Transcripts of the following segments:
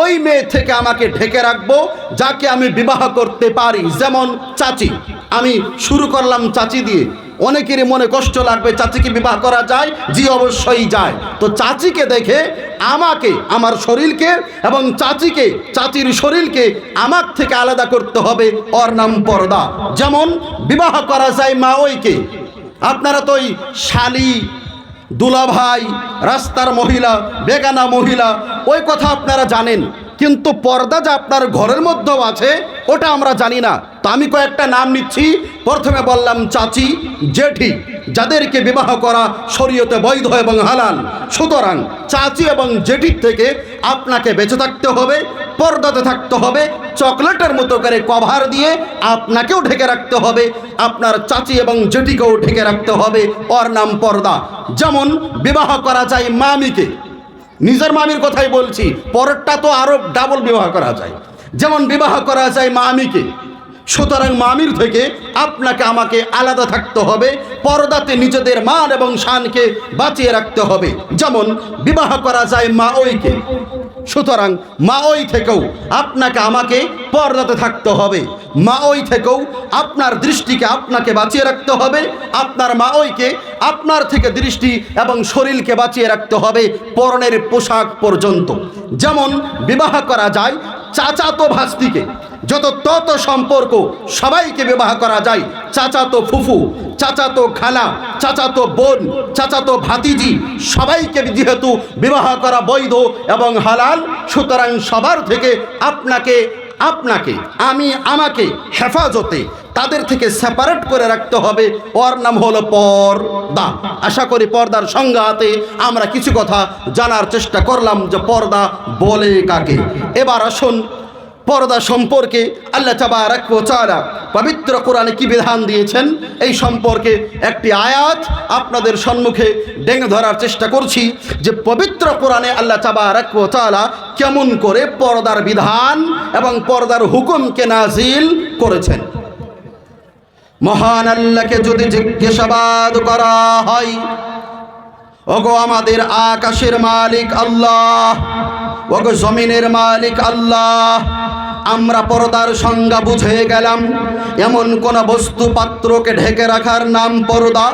ওই মেয়ে থেকে আমাকে ঢেকে রাখব, যাকে আমি বিবাহ করতে পারি। যেমন চাচি। আমি শুরু করলাম চাচি দিয়ে। অনেকেরই মনে কষ্ট লাগবে, চাচিকে বিবাহ করা যায়? জি, অবশ্যই যায়। তো চাচিকে দেখে আমাকে, আমার শরীরকে এবং চাচিকে, চাচির শরীরকে আমার থেকে আলাদা করতে হবে। ওর নাম পর্দা। যেমন, বিবাহ করা যায় মা ওইকে। আপনারা তো ওই শালি দুলাভাই, রাস্তার মহিলা, বেগানা মহিলা, ওই কথা আপনারা জানেন। কিন্তু পর্দা যা আপনার ঘরের মধ্যেও আছে, ওটা আমরা জানি না। তো আমি কয়েকটা নাম নিচ্ছি। প্রথমে বললাম চাচি, জেঠি, যাদেরকে বিবাহ করা শরীয়তে বৈধ এবং হালাল। সুতরাং চাচি এবং জেঠির থেকে আপনাকে বেঁচে থাকতে হবে, পর্দাতে থাকতে হবে, চকলেটের মতো করে কভার দিয়ে আপনাকেও ঢেকে রাখতে হবে, আপনার চাচি এবং জেঠিকেও ঢেকে রাখতে হবে, ওর নাম পর্দা। যেমন বিবাহ করা যায় মামিকে। নিজের মামির কথাই বলছি, পরেরটা তো আরও ডাবল বিবাহ করা যায়। যেমন বিবাহ করা যায় মামিকে। সুতরাং মামির থেকে আপনাকে, আমাকে আলাদা থাকতে হবে। পর্দাতে নিজেদের মান এবং শানকে বাঁচিয়ে রাখতে হবে। যেমন বিবাহ করা যায় মা ওইকে সুতরাং মা ওই থেকেও আপনাকে, আমাকে পর্দাতে থাকতে হবে। মা ওই থেকেও আপনার দৃষ্টিকে আপনাকে বাঁচিয়ে রাখতে হবে। আপনার মা ওইকে আপনার থেকে দৃষ্টি এবং শরীরকে বাঁচিয়ে রাখতে হবে পরনের পোশাক পর্যন্ত। যেমন বিবাহ করা যায় চাচাতো ভাস্তিকে। যত তত সম্পর্ক সবাইকে বিবাহ করা যায়। চাচাতো ফুফু, চাচাতো খালা, চাচাতো বোন, চাচাতো ভাতিজি, সবাইকে যেহেতু বিবাহ করা বৈধ এবং হালাল, সুতরাং সবার থেকে আপনাকে আপনাকে, আমি আমাকে হেফাজতে তাদের থেকে সেপারেট করে রাখতে হবে। ওর নাম হলো পর্দা। আশা করি পর্দার সংজ্ঞাতে আমরা কিছু কথা জানার চেষ্টা করলাম যে পর্দা বলে কাকে। এবার আসুন পর্দা সম্পর্কে আল্লাহ তাআলা পবিত্র কোরআনে কি বিধান দিয়েছেন? এই সম্পর্কে একটি আয়াত আপনাদের সম্মুখে ডেঙে ধরার চেষ্টা করছি যে পবিত্র কোরআনে আল্লাহ তাআলা কেমন করে পর্দার বিধান এবং পর্দার হুকুমকে নাজিল করেছেন। মহান আল্লাহকে যদি জিজ্ঞাসাবাদ করা হয়, ওগো আমাদের আকাশের মালিক আল্লাহ, ওগো জমিনের মালিক আল্লাহ আমরা পর্দার সংজ্ঞা বুঝে গেলাম, এমন কোন বস্তু পাত্রকে ঢেকে রাখার নাম পর্দা,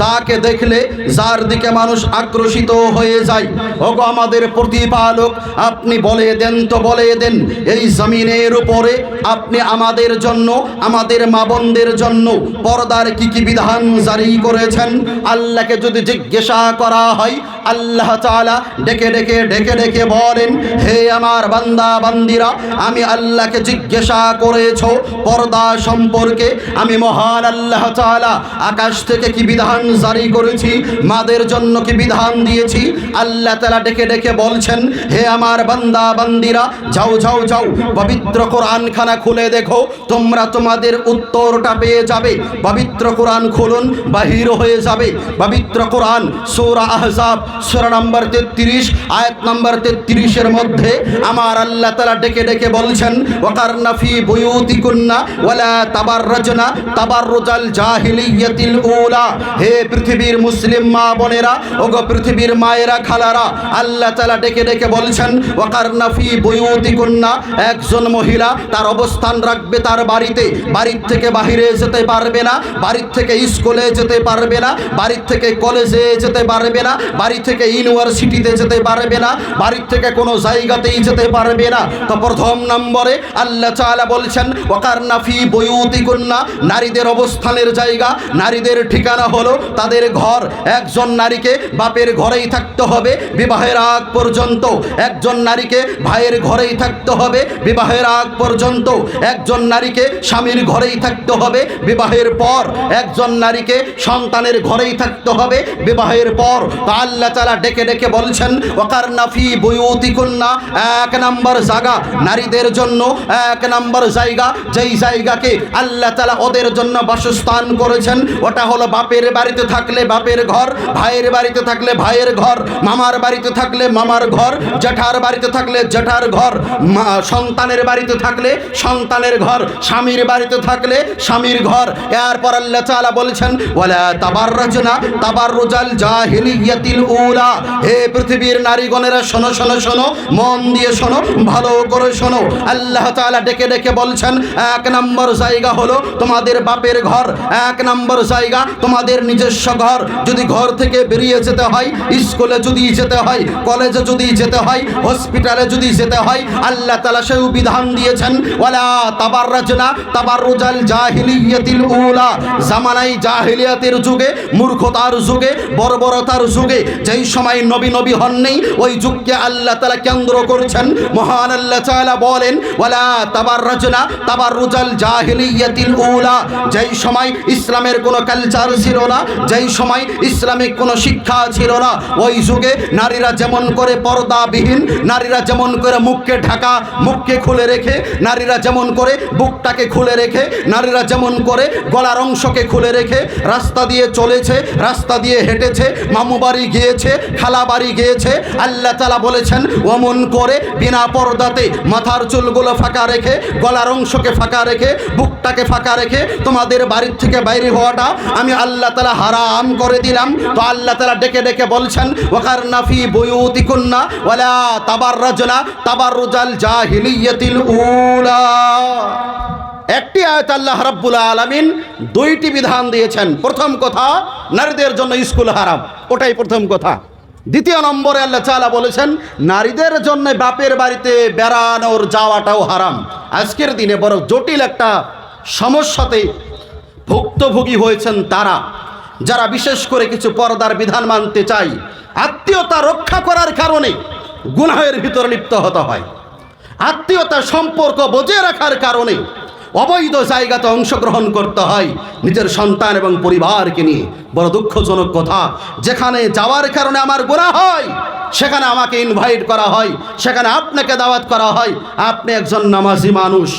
যাকে দেখলে যার দিকে মানুষ আকর্ষিত হয়ে যায়। ওগো আমাদের প্রতিপালক, আপনি বলে দেন তো বলে দেন, এই জমিনের উপরে আপনি আমাদের জন্য, আমাদের মা বোনদের জন্য পর্দার কি কি বিধান জারি করেছেন? আল্লাহকে যদি জিজ্ঞাসা করা হয় আল্লাহ তাআলা ডেকে ডেকে ডেকে ডেকে বলেন, হে আমার বান্দা, বান্দিরা, আমি আল্লাহকে জিজ্ঞাসা করেছ পর্দা সম্পর্কে। আমি মহান আল্লাহ তাআলা, আকাশ থেকে কি বিধান জারি করেছি? মাদের জন্য কি বিধান দিয়েছি? আল্লাহ তালা ডেকে ডেকে বলছেন, হে আমার বান্দা, বান্দিরা, যাও যাও যাও, পবিত্র কোরআন খানা খুলে দেখো। তোমরা তোমাদের উত্তরটা পেয়ে যাবে। পবিত্র কোরআন খুলুন, বাহির হয়ে যাবে। পবিত্র কোরআন, সূরা আহজাব সূরা নাম্বার 33 আয়াত নাম্বার 33 এর মধ্যে আমার আল্লাহ তালা ডেকে ডেকে বলছেন ওকার নাফি বইউতি ওয়াকারনা ফি বুয়ুতিকুন্না ওয়ালা তাবাররাজনা তাবাররুজাল জাহিলিয়াতিল উলা। হে পৃথিবীর মুসলিম মা বোনেরা, ওগো পৃথিবীর মায়েরা, খালারা, আল্লাহ তালা ডেকে ডেকে বলছেন, ওয়াকারনা ফি বুয়ুতিকুন্না, একজন মহিলা তার অবস্থান রাখবে তার বাড়িতে, বাড়ির থেকে বাহিরে যেতে পারবে না, বাড়ির থেকে স্কুলে যেতে পারবে না, বাড়ির থেকে কলেজে যেতে পারবে না বাড়ি থেকে ইউনিভার্সিটিতে যেতে পারবে না, বাড়ির থেকে কোনো জায়গাতেই যেতে পারবে না। তো প্রথম নম্বরে আল্লাহ চালা বলছেন ওকার নাফি কন্যা নারীদের অবস্থানের জায়গা, নারীদের ঠিকানা হলো তাদের ঘর। একজন নারীকে বাপের ঘরেই থাকতে হবে বিবাহের আগ পর্যন্ত। একজন নারীকে ভাইয়ের ঘরেই থাকতে হবে বিবাহের আগ পর্যন্ত। একজন নারীকে স্বামীর ঘরেই থাকতে হবে বিবাহের পর। একজন নারীকে সন্তানের ঘরেই থাকতে হবে বিবাহের পর। তা আল্লাহ তালা ডেকে ডেকে বলছেন ওকার নাফি বইউতি কন্যা এক নম্বর জায়গা নারীদের জন্য, এক নম্বর জায়গা, যেই জায়গাকে আল্লাহ তালা ওদের জন্য বাসস্থান করেছেন, ওটা হলো বাপের বাড়িতে থাকলে বাপের ঘর, ভাইয়ের বাড়িতে থাকলে ভাইয়ের ঘর, মামার বাড়িতে থাকলে মামার ঘর, জেঠার বাড়িতে থাকলে জেঠার ঘর সন্তানের বাড়িতে থাকলে সন্তানের ঘর, স্বামীর বাড়িতে থাকলে স্বামীর ঘর। এরপর আল্লাহ তাআলা বলছেন, ওয়ালা তাবাররাজনা, তাবাররুজাল জাহিলিয়াতিল উলা হে পৃথিবীর নারীগণেরা, শোনো শোনো শোনো, মন দিয়ে শোনো, ভালো করে শোনো। আল্লাহ তাআলা ডেকে ডেকে বলছেন, এক নম্বর জায়গা হলো তোমাদের বাপের ঘর, এক নম্বর জায়গা তোমাদের নিজস্ব ঘর। যদি ঘর থেকে বেরিয়ে যেতে হয়, স্কুলে যদি যেতে হয়, কলেজে যদি যেতে হয়, হসপিটালে যদি যেতে হয়, আল্লাহ তালা সেও বিধান দিয়েছেন, ওয়ালা তাবাররাজনা তাবাররুজাল জাহিলিয়াতিল উলা। জামানাই জাহিলিয়াতের যুগে, মূর্খতার যুগে, বর্বরতার যুগে যেই সময় নবী নবী হননি, ওই যুগকে আল্লাহ তালা কেন্দ্র করছেন। মহান আল্লাহ তাআলা বলেন, ওয়ালা তাবাররাজনা তাবাররুজাল জাহিলিয়াতিল উলা। যেই সময় ইসলামের কোনো কালচার ছিল না, যেই সময় ইসলামিক কোনো শিক্ষা ছিল না, ওই যুগে নারীরা যেমন করে পর্দাবিহীন, নারীরা যেমন করে মুখকে ঢাকা, মুখকে খুলে রেখে, নারীরা যেমন করে বুকটাকে খুলে রেখে, নারীরা যেমন করে গলার অংশকে খুলে রেখে রাস্তা দিয়ে চলেছে, রাস্তা দিয়ে হেঁটেছে মামু বাড়ি গিয়েছে, খালা বাড়ি গিয়েছে। আল্লাহ তালা বলেছেন, অমন করে বিনা পর্দাতে মাথার চুলগুলো ফাঁকা রেখে, গলার অংশকে ফাঁকা রেখে, বুকটাকে ফাঁকা রেখে তোমাদের বাড়ির থেকে বাইরে হওয়াটা আমি আল্লাহ তালা হারাম করে দিলাম। তো আল্লাহ তালা ডেকে ডেকে বলছেন ওখার নাফি বয়ুতি কন্যা ওয়ালা তাবার রাজনা তাবার রুজাল জাহিলিয়াতিল উলা। একটি আয়াত আল্লাহ রাব্বুল আলামিন দুইটি বিধান দিয়েছেন। প্রথম কথা, নারীদের জন্য স্কুল হারাম। ওটাই প্রথম কথা। দ্বিতীয় নম্বরে আল্লাহ চালা বলেছেন, নারীদের জন্য বাপের বাড়িতে বেড়ানোর যাওয়াটাও হারাম। আজকের দিনে বড় জটিল একটা সমস্যাতে ভুক্তভোগী হয়েছেন তারা। যারা বিশেষ করে কিছু পর্দার বিধান মানতে চাই আত্মীয়তা রক্ষা করার কারণে গুনাহের ভিতরে লিপ্ত হতে হয়। আত্মীয়তা সম্পর্ক বজায় রাখার কারণে অবৈধ জায়গাতে অংশগ্রহণ করতে হয় নিজের সন্তান এবং পরিবারকে নিয়ে। বড় দুঃখজনক কথা, যেখানে যাওয়ার কারণে আমার গোনা হয়, সেখানে আমাকে ইনভাইট করা হয়, সেখানে আপনাকে দাওয়াত করা হয়। আপনি একজন নামাজি মানুষ,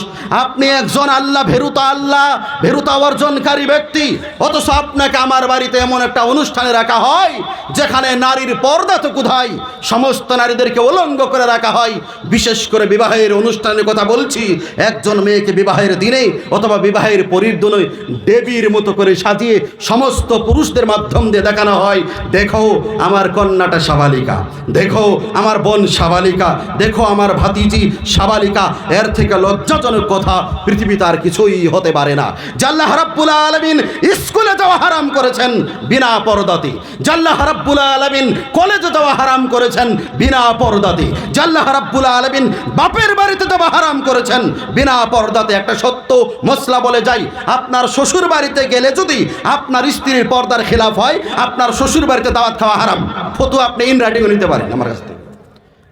আপনি একজন আল্লাহ, ভেরুতা আল্লাহ, ভেরুতা অর্জনকারী ব্যক্তি। অথচ আপনাকে আমার বাড়িতে এমন একটা অনুষ্ঠানে রাখা হয়, যেখানে নারীর পর্দা তো কোথায় সমস্ত নারীদেরকে উলঙ্গ করে রাখা হয়। বিশেষ করে বিবাহের অনুষ্ঠানের কথা বলছি, একজন মেয়েকে বিবাহের দিনে অথবা বিবাহের পরির্দনে দেবীর মতো করে সাজিয়ে সমস্ত পুরুষদের মাধ্যম দিয়ে দেখানো হয়। দেখো আমার কন্যাটা সাবালিকা, দেখো আমার বোন সাবালিকা, দেখো আমার ভাতিজি সাবালিকা। এর থেকে লজ্জাজনক কথা পৃথিবীতে আর কিছুই হতে পারে না। জাল্লাহ রাব্বুল আলামিন স্কুলে যাওয়া হারাম করেছেন বিনা পর্দাতে। জাল্লাহ রাব্বুল আলামিন কলেজে যাওয়া হারাম করেছেন বিনা পর্দাতে। জাল্লাহ রাব্বুল আলামিন বাপের বাড়িতে যাওয়া হারাম করেছেন বিনা পর্দাতে। একটা সত্য মশলা বলে যাই, আপনার শ্বশুর বাড়িতে গেলে যদি আপনার স্ত্রীর পর্দার খেলাফ হয়, আপনার শ্বশুর বাড়িতে দাওয়াত খাওয়া হারাম। ফটো আপনি ইন রাইটিংও নিতে পারেন আমার কাছ থেকে।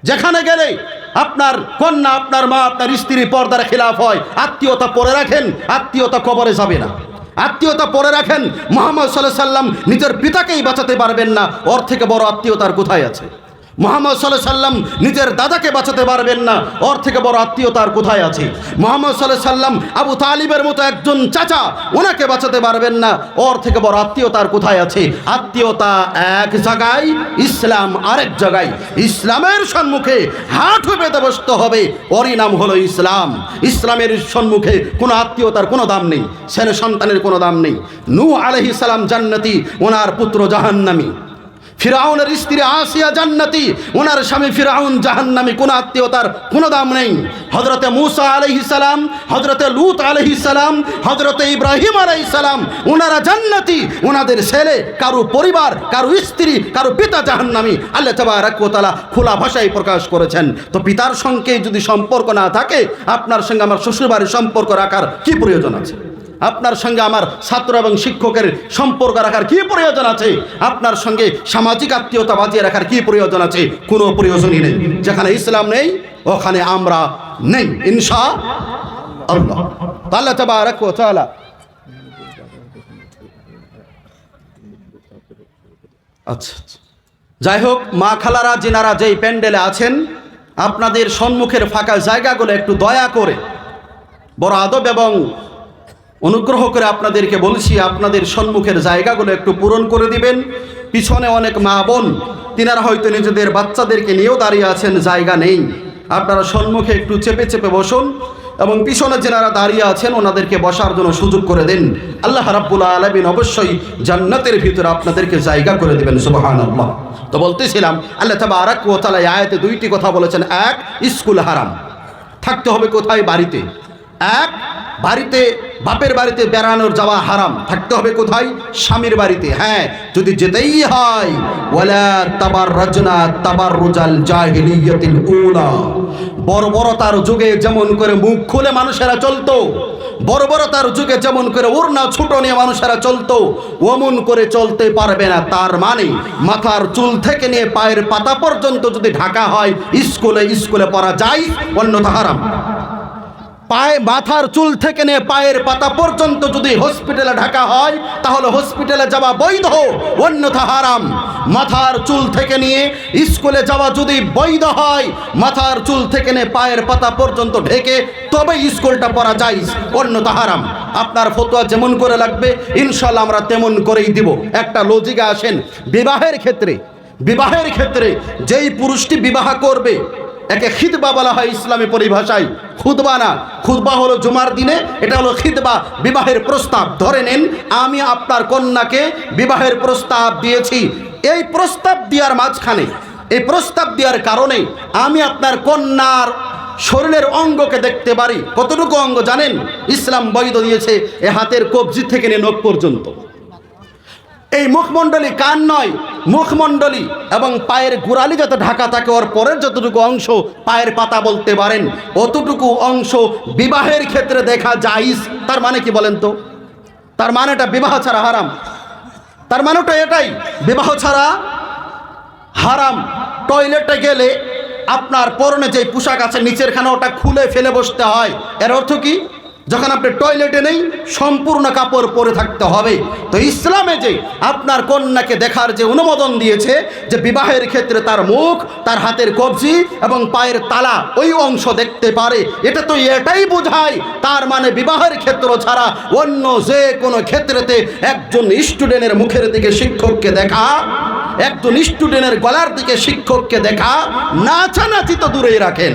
যেখানে গেলে আপনার কন্যা, আপনার মা, আপনার স্ত্রী পর্দার খেলাফ হয়, আত্মীয়তা পরে রাখেন, আত্মীয়তা কবরে যাবে না। আত্মীয়তা পরে রাখেন, মোহাম্মদ সাল্লাহ সাল্লাম নিজের পিতাকেই বাঁচাতে পারবেন না, ওর থেকে বড় আত্মীয়তার কোথায় আছে? মোহাম্মদ সাল্লাহ সাল্লাম নিজের দাদাকে বাঁচাতে পারবেন না। ওর থেকে বড় আত্মীয়তার কোথায় আছে? মোহাম্মদ সাল্লাহ সাল্লাম আবু তালিবের মতো একজন চাচা ওনাকে বাঁচাতে পারবেন না। ওর থেকে বড় আত্মীয়তার কোথায় আছে? আত্মীয়তা এক জায়গায়, ইসলাম আরেক জায়গায়। ইসলামের সম্মুখে হাট বেঁধে বসতে হবে। ওরই নাম হলো ইসলাম। ইসলামের সম্মুখে কোনো আত্মীয়তার কোনো দাম নেই। ছেলে সন্তানের কোনো দাম নেই। নূ আলহি সালাম জান্নাতি, ওনার পুত্র জাহান্নামী। ফিরাউনের স্ত্রী আসিয়া জান্নাতি, ওনার স্বামী ফিরাউন জাহান্নামী, কোনো আত্মীয়তার কোনো দাম নেই। হজরতে মুসা সালাম হজরতে লুত সালাম হজরতে ইব্রাহিম সালাম, ওনারা জান্নাতি, ওনাদের ছেলে, কারও পরিবার, কারও স্ত্রী, কারও পিতা জাহান্নামী। আল্লাহ তাবারাকালা খোলা ভাষায় প্রকাশ করেছেন। তো পিতার সঙ্গে যদি সম্পর্ক না থাকে, আপনার সঙ্গে আমার শ্বশুরবাড়ির সম্পর্ক রাখার কি প্রয়োজন আছে? আপনার সঙ্গে আমার ছাত্র এবং শিক্ষকের সম্পর্ক রাখার কি প্রয়োজন আছে? আপনার সঙ্গে সামাজিক আত্মীয়তা বাজিয়ে রাখার কি প্রয়োজন আছে? কোনো প্রয়োজনই নেই। যেখানে ইসলাম নেই, ওখানে আমরা নেই ইনশা আল্লাহ আল্লাহ তাবারাক ওয়া আচ্ছা আচ্ছা। যাই হোক, মা খালারা যিনারা যেই প্যান্ডেলে আছেন, আপনাদের সম্মুখের ফাঁকা জায়গাগুলো একটু দয়া করে, বড় আদব এবং অনুগ্রহ করে আপনাদেরকে বলছি, আপনাদের সম্মুখের জায়গাগুলো একটু পূরণ করে দিবেন। পিছনে অনেক মা বোন, তিনারা হয়তো নিজেদের বাচ্চাদেরকে নিয়েও দাঁড়িয়ে আছেন, জায়গা নেই। আপনারা সম্মুখে একটু চেপে চেপে বসুন এবং পিছনে যেনারা দাঁড়িয়ে আছেন, ওনাদেরকে বসার জন্য সুযোগ করে দিন। আল্লাহ রাব্বুল আলমিন অবশ্যই জান্নাতের ভিতরে আপনাদেরকে জায়গা করে দেবেন সুবাহান আল্লাহ তো বলতেছিলাম, আল্লাহ তাবা ও তালা এই আয়াতে দুইটি কথা বলেছেন, এক স্কুল হারাম। থাকতে হবে কোথায়? বাড়িতে। এক বাড়িতে, বাপের বাড়িতে বেড়ানোর যাওয়া হারাম। থাকতে হবে কোথায়? স্বামীর বাড়িতে। হ্যাঁ যদি যেতেই হয় তাবার রজনা তাবার রুজাল জাহিলিয়াতিল উলা। বর্বরতার যুগে যেমন করে মুখ খুলে মানুষেরা চলতো, বর্বরতার যুগে যেমন করে উড়না ছুটো নিয়ে মানুষেরা চলতো, ওমন করে চলতে পারবে না। তার মানে মাথার চুল থেকে নিয়ে পায়ের পাতা পর্যন্ত যদি ঢাকা হয়, স্কুলে স্কুলে পড়া যায়, অন্যথা হারাম। পায়ে মাথার চুল থেকে নিয়ে পায়ের পাতা পর্যন্ত যদি হসপিটালে ঢাকা হয়, তাহলে হসপিটালে যাওয়া বৈধ, অন্যথা হারাম। মাথার চুল থেকে নিয়ে স্কুলে যাওয়া যদি বৈধ হয়, মাথার চুল থেকে নিয়ে পায়ের পাতা পর্যন্ত ঢেকে তবে স্কুলটা পড়া যায় অন্যথা হারাম। আপনার ফতোয়া যেমন করে লাগবে ইনশাল্লাহ আমরা তেমন করেই দিব। একটা লজিকা আসেন, বিবাহের ক্ষেত্রে বিবাহের ক্ষেত্রে যেই পুরুষটি বিবাহ করবে একে খিদবা বলা হয় ইসলামী পরিভাষায়। খুদবা না। খুদবা হলো জুমার দিনে, এটা হলো খিদবা বিবাহের প্রস্তাব। ধরে নেন, আমি আপনার কন্যাকে বিবাহের প্রস্তাব দিয়েছি। এই প্রস্তাব দেওয়ার মাঝখানে, এই প্রস্তাব দেওয়ার কারণে আমি আপনার কন্যার শরীরের অঙ্গকে দেখতে পারি। কতটুকু অঙ্গ জানেন? ইসলাম বৈধ দিয়েছে এ হাতের কবজি থেকে নিয়ে নখ পর্যন্ত। এই মুখমণ্ডলী কান নয়, মুখমণ্ডলী এবং পায়ের গোড়ালি যত ঢাকা থাকে ওর পরের যতটুকু অংশ পায়ের পাতা বলতে পারেন, অতটুকু অংশ বিবাহের ক্ষেত্রে দেখা যাইস তার মানে কি বলেন তো? তার মানেটা বিবাহ ছাড়া হারাম। তার মানেটা এটাই, বিবাহ ছাড়া হারাম। টয়লেটে গেলে আপনার পরনে যে পোশাক আছে নিচের খানে ওটা খুলে ফেলে বসতে হয়। এর অর্থ কি? যখন আপনি টয়লেটে নেই, সম্পূর্ণ কাপড় পরে থাকতে হবে। তো ইসলামে যে আপনার কন্যাকে দেখার যে অনুমোদন দিয়েছে, যে বিবাহের ক্ষেত্রে তার মুখ, তার হাতের কবজি এবং পায়ের তালা ওই অংশ দেখতে পারে, এটা তো এটাই বোঝায়। তার মানে বিবাহের ক্ষেত্র ছাড়া অন্য যে কোনো ক্ষেত্রেতে একজন স্টুডেন্টের মুখের দিকে শিক্ষককে দেখা একজন স্টুডেন্টের গলার দিকে শিক্ষককে দেখা, নাচানাচি তো দূরেই রাখেন।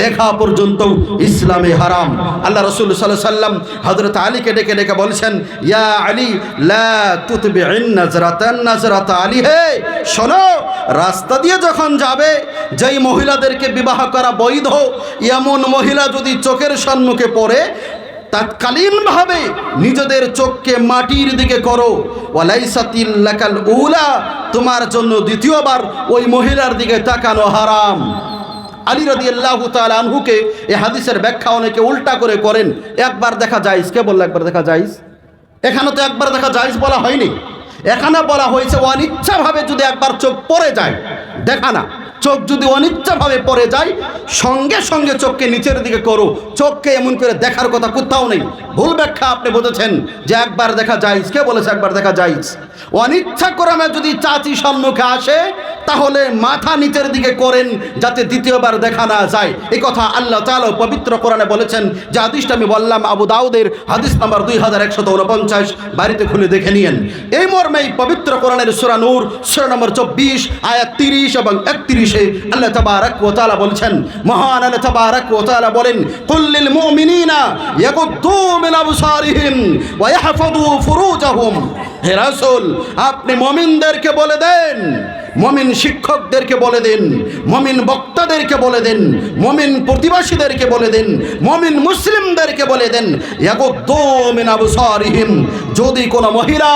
দেখা পর্যন্ত ইসলামে হারাম। আল্লাহ রসুল সাল্লাহ সাল্লাম হজরত আলীকে ডেকে ডেকে বলছেন, ইয়া আলী, লা তুতবি নাজরাতান, নাজরাত আলী, হে, শোনো, রাস্তা দিয়ে যখন যাবে, যেই মহিলাদেরকে বিবাহ করা বৈধ, এমন মহিলা যদি চোখের সম্মুখে পড়ে তাৎকালীনভাবে নিজেদের চোখকে মাটির দিকে করো। ওয়ালাইসাতিল্লাকাল উলা, তোমার জন্য দ্বিতীয়বার ওই মহিলার দিকে তাকানো হারাম। আলী রদি আল্লাহ আনহুকে এই হাদিসের ব্যাখ্যা অনেকে উল্টা করে করেন। একবার দেখা যাইস কে বলল একবার দেখা যাইস এখানে তো একবার দেখা যাইস বলা হয়নি। এখানে বলা হয়েছে, অনিচ্ছাভাবে যদি একবার চোখ পড়ে যায়, দেখা না। চোখ যদি অনিচ্ছাভাবে পড়ে যায়, সঙ্গে সঙ্গে চোখকে নিচের দিকে করো। চোখকে এমন করে দেখার কথা কোথাও নেই। ভুল ব্যাখ্যা আপনি বলেছেন যে একবার দেখা যাইস কে বলেছে একবার দেখা যাইস অনিচ্ছা ক্রমে যদি চাচি সম্মুখে আসে তাহলে মাথা নিচের দিকে করেন যাতে দ্বিতীয়বার দেখা না যায়। এই কথা আল্লাহ তাআলা পবিত্র কোরআনে বলেছেন, যে হাদিসটা আমি বললাম আবু দাউদের, হাদিস নাম্বার দুই হাজার একশত উনপঞ্চাশ বাড়িতে খুলে দেখে নিয়েন। এই মর্মে পবিত্র কোরআনের সুরা নূর, সুরা নম্বর চব্বিশ, আয়াত তিরিশ এবং একত্রিশে আল্লাহ তাবারাক ও তাআলা বলছেন, মহান আল্লাহ তাবারাক ও তাআলা বলেন কুল্লিল মুমিনিনা ইয়াকুদ্দু মিন আবসারিহিম ওয়া ইয়াহফাযু ফুরুজাহুম। হে রাসূল, আপনি মুমিনদেরকে বলে দেন মমিন শিক্ষকদেরকে বলে দিন, মমিন বক্তাদেরকে বলে দিন, মমিন প্রতিবাসীদেরকে বলে দিন, মমিন মুসলিমদেরকে বলে দেন যদি কোনো মহিলা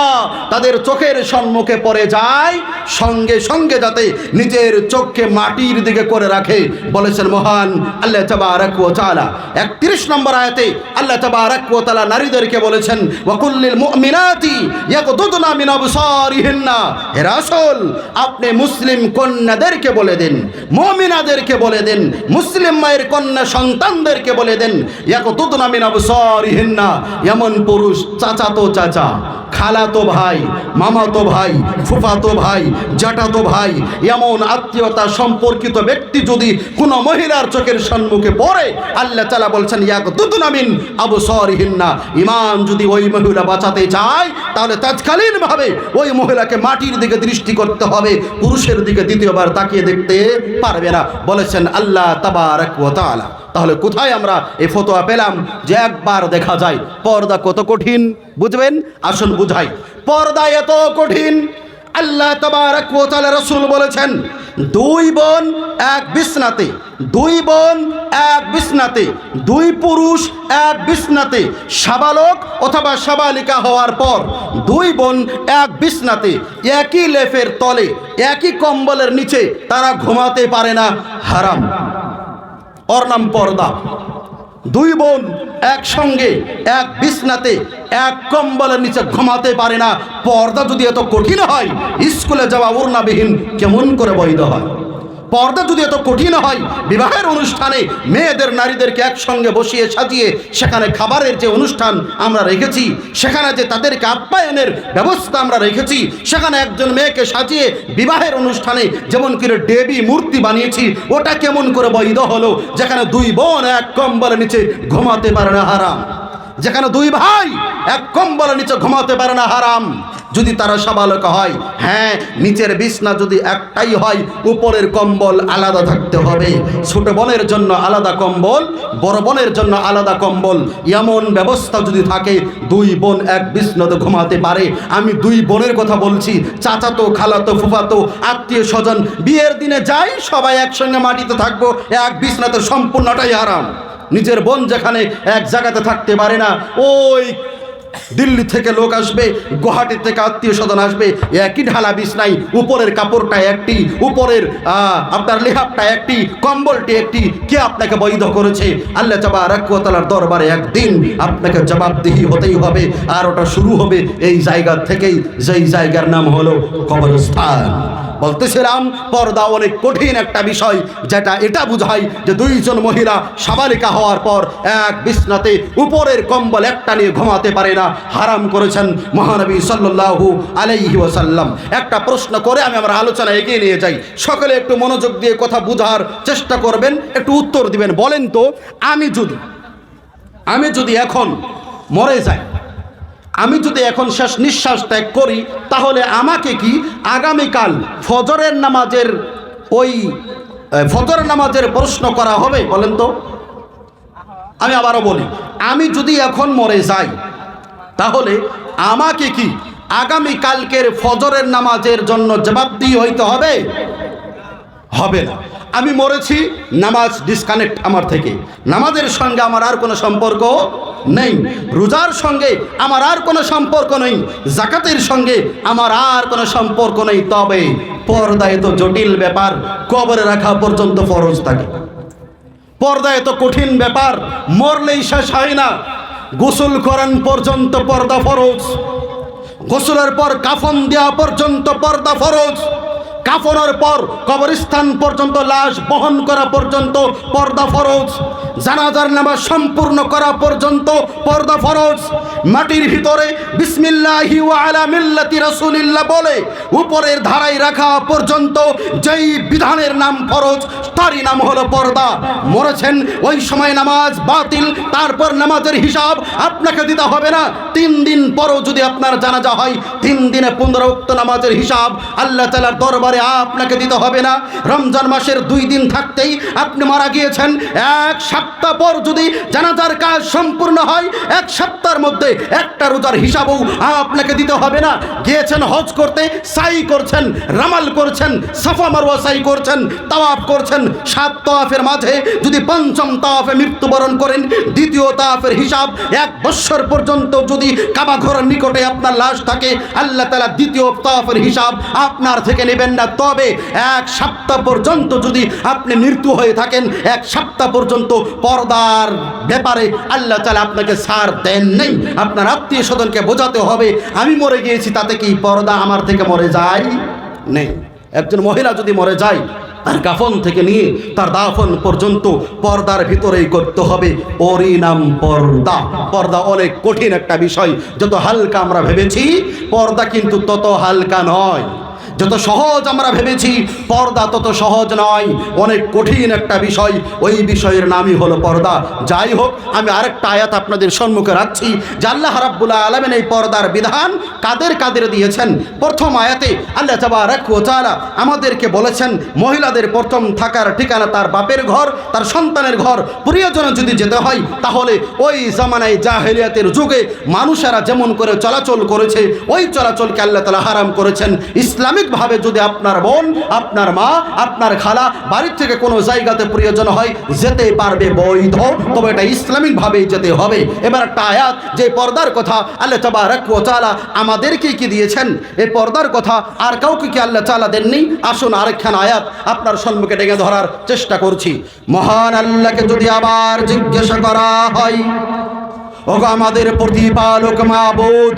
তাদের চোখের সম্মুখে পড়ে যায়, সঙ্গে সঙ্গে যাতে নিজের চোখকে মাটির দিকে করে রাখে বলেছেন মহান আল্লাহ তাআলা। 31 নম্বর আয়াতে আল্লাহ তাআলা নারীদেরকে বলেছেন, ওয়াকুল্লিল মুমিনাতি ইয়াকুদুনা মিন আবসারিহিন্না। হে রাসূল, আপনি মুসলিম কন্যাদেরকে বলে দেন, মুমিনাদেরকে বলে দেন, মুসলিম মায়ের কন্যা সন্তানদেরকে বলে দেন ইয়াকুদুনা মিন আবসারিহিন্না। এমন পুরুষ চাচাতো চাচি চাচা খালাতো ভাই মামাতো ভাই ফুফাতো ভাই জ্যাঠাতো ভাই, এমন আত্মীয়তা সম্পর্কিত ব্যক্তি যদি কোনো মহিলার চোখের সম্মুখে পড়ে, আল্লাহ তালা বলছেন ইয়াক দুদুনামিন আবু সরহিন্না ইমান যদি ওই মহিলা বাঁচাতে চায়, তাহলে তৎকালীনভাবে ওই মহিলাকে মাটির দিকে দৃষ্টি করতে হবে, পুরুষের দিকে দ্বিতীয়বার তাকিয়ে দেখতে পারবে না। বলেছেন আল্লাহ তাআলা। তাহলে কোথায় আমরা এই ফতোয়া পেলাম যে একবার দেখা যায় পর্দা কত কঠিন, বুঝবেন? আসুন বুঝাই। পর্দা এত কঠিন, আল্লাহ তাবারাক ওয়া তাআলা রাসূল বলেছেন, দুই বোন, এক বিছনাতে। দুই বোন, এক বিছনাতে। দুই পুরুষ, এক বিছনাতে। সাবালক অথবা সাবালিকা হওয়ার পর দুই বোন এক বিছনাতে, একই লেফের তলে, একই কম্বলের নিচে তারা ঘুমাতে পারে না। হারাম। ওর নাম পর্দা। দুই বোন একসঙ্গে, এক বিছনাতে, এক কম্বলের নিচে ঘুমাতে পারে না। পর্দা যদি এত কঠিন হয়, স্কুলে যাওয়া ওড়নাবিহীন কেমন করে বৈধ হয়? পর্দা যদি এত কঠিন হয়, বিবাহের অনুষ্ঠানে মেয়েদের, নারীদেরকে একসঙ্গে বসিয়ে সাজিয়ে সেখানে খাবারের যে অনুষ্ঠান আমরা রেখেছি, সেখানে যে তাদেরকে আপ্যায়নের ব্যবস্থা আমরা রেখেছি, সেখানে একজন মেয়েকে সাজিয়ে বিবাহের অনুষ্ঠানে যেমন করে দেবী মূর্তি বানিয়েছি, ওটা কেমন করে বৈধ হলো? যেখানে দুই বোন এক কম্বলের নিচে ঘুমাতে পারে না, হারাম। যেখানে দুই ভাই এক কম্বলের নিচে ঘুমাতে পারে না, হারাম। যদি তারা সাবালক হয় হ্যাঁ নিচের বিছনা যদি একটাই হয়, উপরের কম্বল আলাদা থাকতে হবে। ছোট বোনের জন্য আলাদা কম্বল, বড় বোনের জন্য আলাদা কম্বল। এমন ব্যবস্থা যদি থাকে, দুই বোন এক বিছনাতে ঘুমাতে পারে। আমি দুই বোনের কথা বলছি, চাচাতো, খালাতো, ফুফাতো, আত্মীয় স্বজন, বিয়ের দিনে যাই, সবাই একসঙ্গে মাটিতে থাকব, এক বিছনাতে সম্পূর্ণটাই আরাম নিজের বোন যেখানে এক জায়গাতে থাকতে পারে না ওই দিল্লি থেকে লোক আসবে, গুয়াহাটি থেকে আত্মীয় স্বজন আসবে, একই ঢালা বিছনাই উপরের কাপড়টা একটি, উপরের আপনার লেহাপটা একটি, কম্বলটি একটি, কে আপনাকে বৈধ করেছে? আল্লাহ চাবা রাকুয়াতালার দরবারে একদিন আপনাকে জবাবদিহি হতেই হবে, আর ওটা শুরু হবে এই জায়গা থেকেই, যেই জায়গার নাম হলো কবরস্থান। বলতেছিলাম পর্দা অনেক কঠিন একটা বিষয়, যেটা এটা বুঝায় যে দুইজন মহিলা সাবালিকা হওয়ার পর এক বিছনাতে উপরের কম্বল একটা নিয়ে ঘুমাতে পারে না। হারাম করেছেন মহানবী সাল্লাল্লাহু আলাইহি ওয়াসাল্লাম। একটা প্রশ্ন করে আমি আমার আলোচনা এগিয়ে নিয়ে যাই। সকলে একটু মনোযোগ দিয়ে কথা বুঝার চেষ্টা করবেন, একটু উত্তর দিবেন। বলেন তো, আমি যদি আমি যদি এখন মরে যাই, আমি যদি এখন শেষ নিঃশ্বাস ত্যাগ করি, তাহলে আমাকে কি আগামীকাল ফজরের নামাজের ওই ফজরের নামাজের প্রশ্ন করা হবে? বলেন তো। আমি আবারও বলি, আমি যদি এখন মরে যাই তাহলে আমাকে কি আগামী কালকের ফজরের নামাজের জন্য জবাবদিহি হইতে হবে? হবে না। আমি মরেছি, নামাজ ডিসকানেক্ট আমার থেকে। নামাজের সঙ্গে আমার আর কোনো সম্পর্ক নেই। রোজার সঙ্গে আমার আর কোনো সম্পর্ক নেই। জাকাতের সঙ্গে আমার আর কোনো সম্পর্ক নেই। তবে পর্দায় তো জটিল ব্যাপার, কবরে রাখা পর্যন্ত ফরজ থাকে। পর্দায় তো কঠিন ব্যাপার, মরলেই শেষ হয় না। গোসল করান পর্যন্ত পর্দা ফরজ। গোসলের পর কাফন দেওয়া পর্যন্ত পর্দা ফরজ। কাফনের পর কবরস্থান পর্যন্ত লাশ বহন করা পর্যন্ত, পর্দা ফরজ। জানাজার নামাজ সম্পূর্ণ করা পর্যন্ত, পর্দা ফরজ। মাটির ভিতরে বিসমিল্লাহি ওয়া আলা মিল্লাতি রাসূলিল্লাহ বলে, উপরের ধারায় রাখা পর্যন্ত যেই বিধানের নাম ফরজ, তারই নাম হলো পর্দা। মরেছেন, ওই সময় নামাজ বাতিল, তারপর নামাজের হিসাব আপনাকে দিতে হবে না। তিন দিন পরও যদি আপনার জানাজা হয়, তিন দিনে পনেরো উক্ত নামাজের হিসাব আল্লাহ তালার দরবারে আপনাকে দিতে হবে না। রমজান মাসের দুই দিন থাকতেই আপনি মারা গিয়েছেন। এক সপ্তাহ পর যদি জানাজার কাজ সম্পূর্ণ হয়, এক সপ্তাহের মধ্যে একটা রোজার হিসাবও আপনাকে দিতে হবে না। গিয়েছেন, হজ করতে, সাই করছেন, রামাল করছেন, সাফা মারোয়া সাই করছেন, তাওয়াফ করছেন। সাত তাওয়াফের মাঝে যদি পঞ্চম তাওয়াফে মৃত্যুবরণ করেন, দ্বিতীয় তাওয়াফের হিসাব এক বৎসর পর্যন্ত যদি কাবা ঘরের নিকটে আপনার লাশ থাকে, আল্লাহ তালা দ্বিতীয় তাওয়াফের হিসাব আপনার থেকে নেবেন না, তবে এক সপ্তাহ পর্যন্ত যদি আপনি মৃত্যু হয়ে থাকেন, এক সপ্তাহ পর্যন্ত পর্দার ব্যাপারে আল্লাহ তালা আপনাকে সার দেন নেই। আপনার আত্মীয় স্বজনকে বোঝাতে হবে, আমি মরে গিয়েছি, তাতে কি পর্দা আমার থেকে মরে যায়? নেই। একজন মহিলা যদি মরে যায়, তার কাফন থেকে নিয়ে তার দাফন পর্যন্ত পর্দার ভিতরেই করতে হবে। পরিণাম পর্দা। পর্দা অনেক কঠিন একটা বিষয়, যত হালকা আমরা ভেবেছি, পর্দা কিন্তু তত হালকা নয়। যত সহজ আমরা ভেবেছি, পর্দা তত সহজ নয়। অনেক কঠিন একটা বিষয়, ওই বিষয়ের নামই হলো পর্দা। যাই হোক, আমি আরেকটা আয়াত আপনাদের সম্মুখে রাখছি, যে আল্লাহ রাব্বুল্লাহ আলমেন এই পর্দার বিধান কাদের কাদের দিয়েছেন? প্রথম আয়াতে আল্লাহ ওয়া তাআলা আমাদেরকে বলেছেন, মহিলাদের প্রথম থাকার ঠিকানা তার বাপের ঘর, তার সন্তানের ঘর। প্রিয়জনে যদি যেতে হয়, তাহলে ওই জামানায় জাহেলিয়াতের যুগে মানুষেরা যেমন করে চলাচল করেছে, ওই চলাচলকে আল্লাহ তালা হারাম করেছেন। ইসলামিকভাবে যদি আপনার বোন, আপনার মা, আপনার খালা বাড়ির থেকে কোনো জায়গাতে প্রয়োজন হয় যেতে পারবে বৈধ। তবে এটা ইসলামিকভাবেই যেতে হবে। এবার একটা আয়াত, যে পর্দার কথা আল্লাহ তাবারাক ওয়া তাআলা আমাদেরকে কি দিয়েছেন? এই পর্দার কথা আর কাউকে কি আল্লাহ তাআলা দেননি? আসুন আরেকখান আয়াত আপনার সম্মুখে ডেকে ধরার চেষ্টা করছি। মহান আল্লাহকে যদি আবার জিজ্ঞাসা করা হয়, ওগো আমাদের প্রতিপালক মাবুদ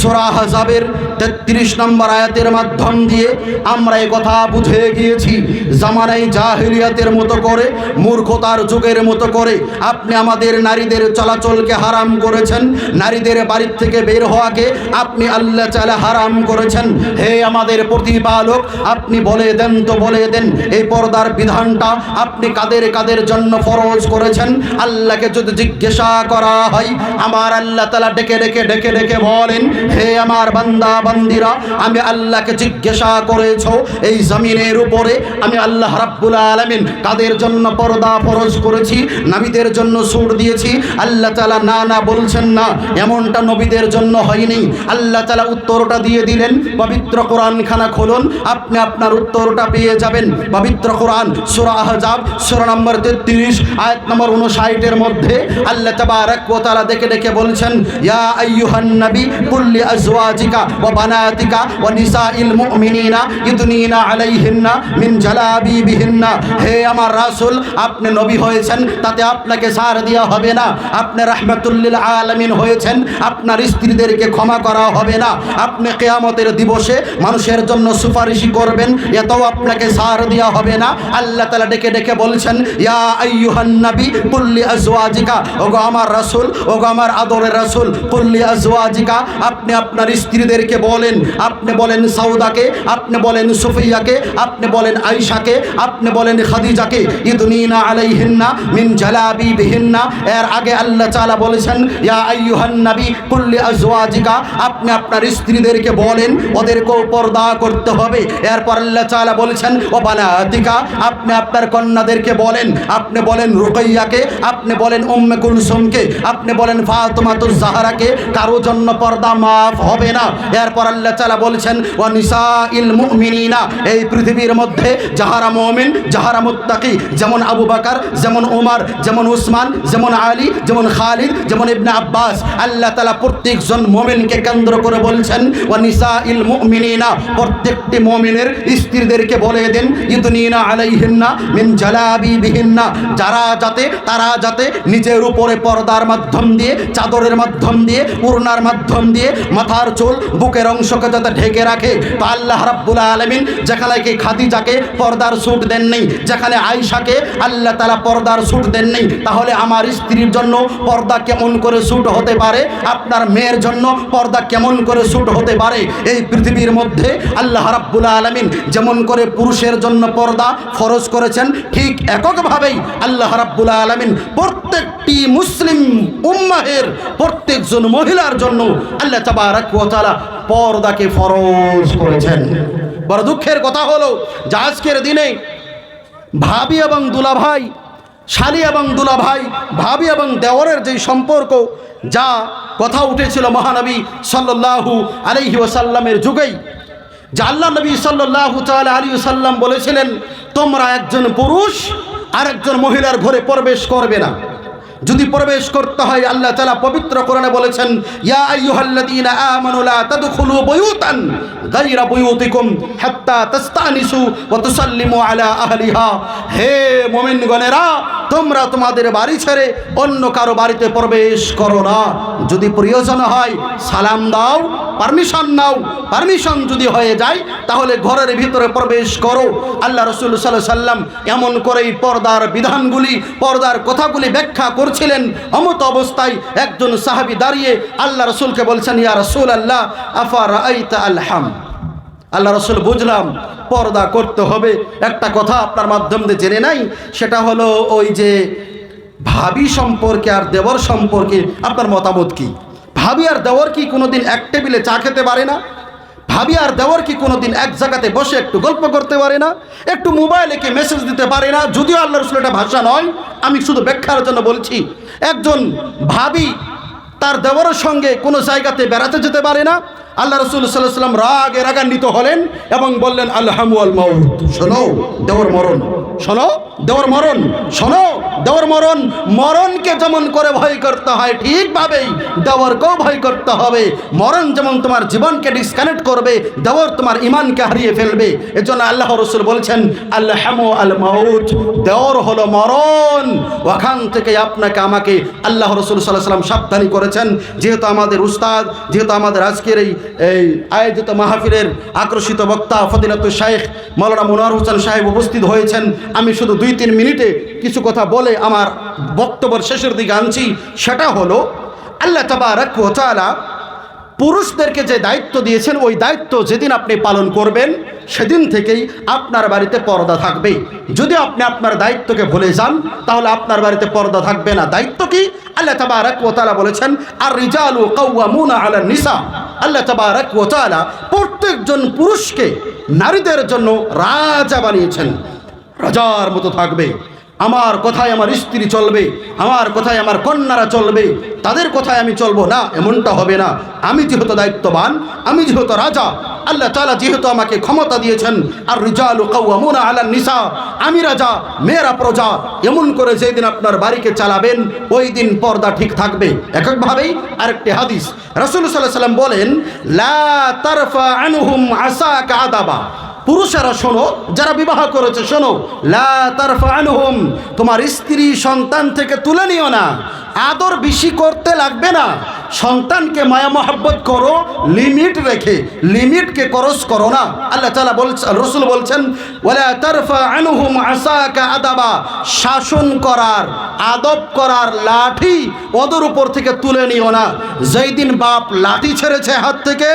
সোরা হাজাবের তেত্রিশ নম্বর আয়াতের মাধ্যম দিয়ে আমরা এই কথা বুঝে গিয়েছি জামানাই জাহিলিয়াতের মতো করে, মূর্খতার যুগের মতো করে আপনি আমাদের নারীদের চলাচলকে হারাম করেছেন, নারীদের বাড়ির থেকে বের হওয়াকে আপনি আল্লাহ চালা হারাম করেছেন। হে আমাদের প্রতিপালক, আপনি বলে দেন তো বলে দেন, এই পর্দার বিধানটা আপনি কাদের কাদের জন্য ফরজ করেছেন? আল্লাহকে যদি জিজ্ঞাসা করা হয়, আমার আল্লাহ তালা ডেকে ডেকে ডেকে ডেকে বলেন, হে আমার বান্দা বান্দিরা, আমি আল্লাহকে জিজ্ঞাসা করেছ, এই জমিনের উপরে আমি আল্লাহ রাব্বুল আলমিন কাদের জন্য পর্দা ফরজ করেছি, নাবিদের জন্য সুর দিয়েছি, আল্লাহ তালা না না বলছেন না, এমনটা নবীদের জন্য হয়নি। আল্লাহ তালা উত্তরটা দিয়ে দিলেন, পবিত্র কোরআন খানা খুলুন, আপনি আপনার উত্তরটা পেয়ে যাবেন। পবিত্র কোরআন, সুরা আহজাব, সুরা নম্বর তেত্রিশ, আয়াত নম্বর উনষাটের মধ্যে আল্লাহ তাবারাক ওয়া তাআলা দেখে দেখে বলছেন, ইয়া আইয়ুহান নবী, কুল্লি আজওয়াজিকা ওয়া বানাতিকা ওয়া নিসাইল মুমিনিনা ইদনিনা আলাইহিন্না মিন জালাবিবিহিন্না। হে আমার রাসূল, আপনি হয়েছেন, তাতে আপনাকে ছাড় দেওয়া হবে না। আপনি রাহমাতুল্লিল আলামিন হয়েছেন, আপনার স্ত্রীদেরকে ক্ষমা করা হবে না। আপনি কেয়ামতের দিবসে মানুষের জন্য সুপারিশি করবেন এটাও আপনাকে ছাড় দেওয়া হবে না। আল্লাহ তালা ডেকে ডেকে বলছেন, ইয়া আইয়ুহান নবী কুল্লি আজওয়াজিকা। ওগো আমার রাসূল, ওগো আমার আদরের রাসূল কুল্লি আজওয়াজিকা। আপনি আপনার স্ত্রীদেরকে বলেন, আপনি বলেন সাউদাকে, আপনি বলেন সুফিয়াকে, আপনি বলেন আয়েশাকে, আপনি বলেন খাদিজাকে, ইদনিনা আলাইহিন্না মিন জালাবিবিহিন্না। এর আগে আল্লাহ তাআলা বলেছেন, ইয়া আইয়ুহান নবী, কুল্লি আজওয়াজিকা। আপনি আপনার স্ত্রীদেরকে বলেন, ওদেরকেও পর্দা করতে হবে। এরপর আল্লাহ তাআলা বলেছেন, ও বানাতিকা, আপনি আপনার কন্যাদেরকে বলেন, আপনি বলেন রুকাইয়াকে, আপনি বলেন উম্মে কুলসুমকে, আপনি বলেন ফাতেমাতুজ জাহরাকে, কারও জন্য পর্দা মাফ হবে না। এরপর আল্লাহ তাআলা বলছেন ও নিসাইল মুমিনিনা এই পৃথিবীর মধ্যে যাহারা মুমিন, যাহারা মুত্তাকি, যেমন আবু বকর, যেমন ওমর যেমন উসমান, যেমন আলী, যেমন খালিদ, যেমন ইবনে আব্বাস, আল্লাহ তাআলা প্রত্যেকজন মুমিনকে কেন্দ্র করে বলছেন ও নিসাইল মুমিনিনা প্রত্যেকটি মুমিনের স্ত্রীদেরকে বলে দেন, ইদনিনা আলাইহিন্না মিন জালাবিবিহিন্না যারা যাতে, তারা যাতে নিজের উপরে পর্দার মাধ্যম দিয়ে, চাদরের মাধ্যম দিয়ে, উড়নার মাধ্যম দিয়ে, মাথার চুল, বুকের অংশকে যাতে ঢেকে রাখে, তো আল্লাহ রাব্বুল আলামিন যেখানে কি খাদিজাকে পর্দার স্যুট দেন নেই, যেখানে আয়েশাকে আল্লাহ তালা পর্দার স্যুট দেন নেই, তাহলে আমার স্ত্রীর জন্য পর্দা কেমন করে স্যুট হতে পারে? আপনার মেয়ের জন্য পর্দা কেমন করে স্যুট হতে পারে? এই পৃথিবীর মধ্যে আল্লাহ রাব্বুল আলামিন যেমন করে পুরুষের জন্য পর্দা ফরজ করেছেন, ঠিক এককভাবেই আল্লাহ রাব্বুল আলামিন প্রত্যেকটি মুসলিম উম্মাহের, প্রত্যেকজন মহিলার জন্য আল্লাহ তাবারাক ওয়া তাআলা পর্দাকে ফরজ করেছেন। বড় দুঃখের কথা হলো যে আজকের দিনে ভাবি এবং দুলাভাই, শালি এবং দুলাভাই, ভাবি এবং দেওয়ারের যেই সম্পর্ক, যা কথা উঠেছিল মহানবী সাল্লাল্লাহু আলাইহি ওয়াসাল্লামের যুগেই, যা আল্লাহ নবী সাল্লাল্লাহু তাআলা আলাইহি ওয়াসাল্লাম বলেছিলেন, তোমরা একজন পুরুষ আর একজন মহিলার ঘরে প্রবেশ করবে না। যদি প্রবেশ করতে হয়, আল্লাহ তালা পবিত্র কোরআনে বলেছেন তোমরা তোমাদের বাড়ি ছেড়ে অন্য কারও বাড়িতে প্রবেশ করো না। যদি প্রয়োজন হয়, সালাম দাও, পারমিশন নাও। পারমিশন যদি হয়ে যায়, তাহলে ঘরের ভিতরে প্রবেশ করো। আল্লাহ রসুল সাল্লাহ সাল্লাম এমন করেই পর্দার বিধানগুলি, পর্দার কথাগুলি ব্যাখ্যা করছিলেন, অমত অবস্থায় একজন সাহাবি দাঁড়িয়ে আল্লাহ রসুলকে বলছেন, ইয়া রসুল আল্লাহ আফার আলহাম? আল্লাহ রসুল, বুঝলাম, পর্দা করতে হবে। একটা কথা আপনার মাধ্যম দিয়ে জেনে নাই, সেটা হলো ওই যে ভাবি সম্পর্কে আর দেবর সম্পর্কে আপনার মতামত কি? ভাবি আর দেওয়ার কি কোনোদিন এক টেবিলে চা খেতে পারে না? ভাবি আর দেওয়ার কি কোনো দিন এক জায়গাতে বসে একটু গল্প করতে পারে না? একটু মোবাইলে কি মেসেজ দিতে পারে না? যদিও আল্লাহ রসুল এটা ভাষা নয়, আমি শুধু ব্যাখ্যার জন্য বলছি, একজন ভাবি তার দেওয়ারের সঙ্গে কোনো জায়গাতে বেড়াতে যেতে পারে না আল্লাহ রসুল সাল্লাম রাগে রাগান্বিত হলেন এবং বললেন আল্লাহামু আল মাউত। শোনো, দেওয়ার মরণ। শোনো, দেওয়ার মরণ। শোনো, দেওয়ার মরণ। মরণকে যেমন করে ভয় করতে হয়, ঠিকভাবেই দেওয়ারকেও ভয় করতে হবে। মরণ যেমন তোমার জীবনকে ডিসকানেক্ট করবে, দেওয়ার তোমার ইমানকে হারিয়ে ফেলবে। এজন্য আল্লাহ রসুল বলছেন আল্লাহামু আল মাউত। দেওয়ার হলো মরণ। ওখান থেকে আপনাকে, আমাকে আল্লাহ রসুল সাল্লাহ সাবধানী করেছেন। যেহেতু আমাদের উস্তাদ, যেহেতু আমাদের আজকের এই এই আয়োজিত মাহফিলের আকর্ষিত বক্তা ফদিলাত শাহেখ মৌলানা মনোয়ার হোসেন সাহেব উপস্থিত হয়েছেন। আমি শুধু দুই, তিন মিনিটে কিছু কথা বলে আমার বক্তব্যের শেষের দিকে আনছি। সেটা হলো, আল্লাহ তাবারক তাআলা পুরুষদেরকে যে দায়িত্ব দিয়েছেন, ওই দায়িত্ব যেদিন আপনি পালন করবেন, সেদিন থেকেই আপনার বাড়িতে পর্দা থাকবে যদি আপনি আপনার দায়িত্বকে ভুলে যান, তাহলে আপনার বাড়িতে পর্দা থাকবে না। দায়িত্ব কি? আল্লাহ তাবারাক ওয়া তাআলা বলেছেন আর রিজালু কাওয়ামুনা আলা নিসা। আল্লাহ তাবারাক ওয়া তাআলা প্রত্যেকজন পুরুষকে নারীদের জন্য রাজা বানিয়েছেন। রাজার মতো থাকবে। আমার কথায় আমার স্ত্রী চলবে, আমার কথায় আমার কন্যারা চলবে, তাদের কথায় আমি চলবো না, এমনটা হবে না। আমি যেহেতু দায়িত্ববান, আমি যেহেতু রাজা, আল্লাহ তালা যেহেতু আমাকে ক্ষমতা দিয়েছেন আর রিজালু কাউয়ামুনা আলান নিসা, আমি রাজা, মেয়েরা প্রজা, এমন করে যেদিন আপনার বাড়িকে চালাবেন, ওই দিন পর্দা ঠিক থাকবে। এককভাবেই আরেকটি হাদিস, রাসূল আলাইহি সাল্লাম বলেন, লা তারফা আনহুম আসাকা আদাবা। পুরুষেরা শোনো, যারা বিবাহ করেছে, শোনো। লা তারফা আনহুম তোমার স্ত্রী সন্তান থেকে তুলে নিও না। আদর বেশি করতে লাগবে না। সন্তানকে মায়া মহাব্বত করো, লিমিট রেখে, লিমিটকে করস করো না। আল্লাহ তাআলা বলছেন রসুল বলছেন আদাবা। শাসন করার, আদব করার লাঠি ওদের উপর থেকে তুলে নিও না। যেই দিন বাপ লাঠি ছেড়েছে হাত থেকে,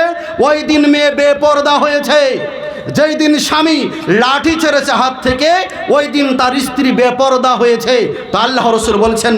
ওই দিন মেয়ে বেপর্দা হয়েছে। যেই দিন স্বামী লাঠি ছেড়েছে হাত থেকে, ওই দিন তার স্ত্রী বেপরদা হয়েছে। তো আল্লাহ রসুল বলছেন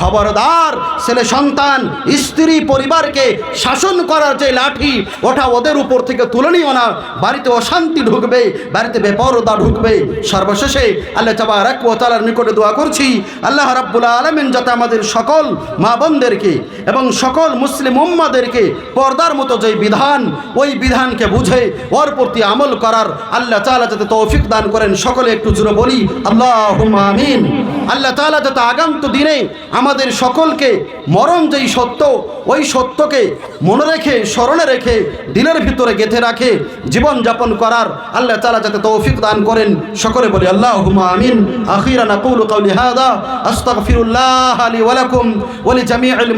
খবরদার ছেলে সন্তান, স্ত্রী পরিবারকে শাসন করার যে লাঠি, ওটা ওদের উপর থেকে তুলে নিও না। বাড়িতে অশান্তি ঢুকবে, বাড়িতে বেপরদা ঢুকবে। সর্বশেষে আল্লাহ চাবা রাখব তালার নিকটে দোয়া করছি, আল্লাহ রাব্বুল আলমিন যাতে আমাদের সকল মা বোনদেরকে এবং সকল মুসলিম উম্মাদেরকে পর্দার মতো যে বিধান ওই বিধানকে বুঝে ওর প্রতি আমল করার আল্লাহ তালা যাতে তৌফিক দান করেন। সকলে একটু জুড়ে বলি আল্লাহ আমিন। আল্লাহ তালা যাতে আগান্ত দিনে আমাদের সকলকে মরণ যেই সত্য, ওই সত্যকে মনে রেখে, স্মরণে রেখে দিনের ভিতরে গেঁথে রাখে, জীবন যাপন করার আল্লাহ তালা যাতে তৌফিক দান করেন, সকলে বলি আল্লাহ আমিন। আলি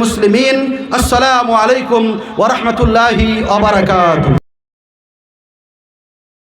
আসসালামু আলাইকুম ওয়া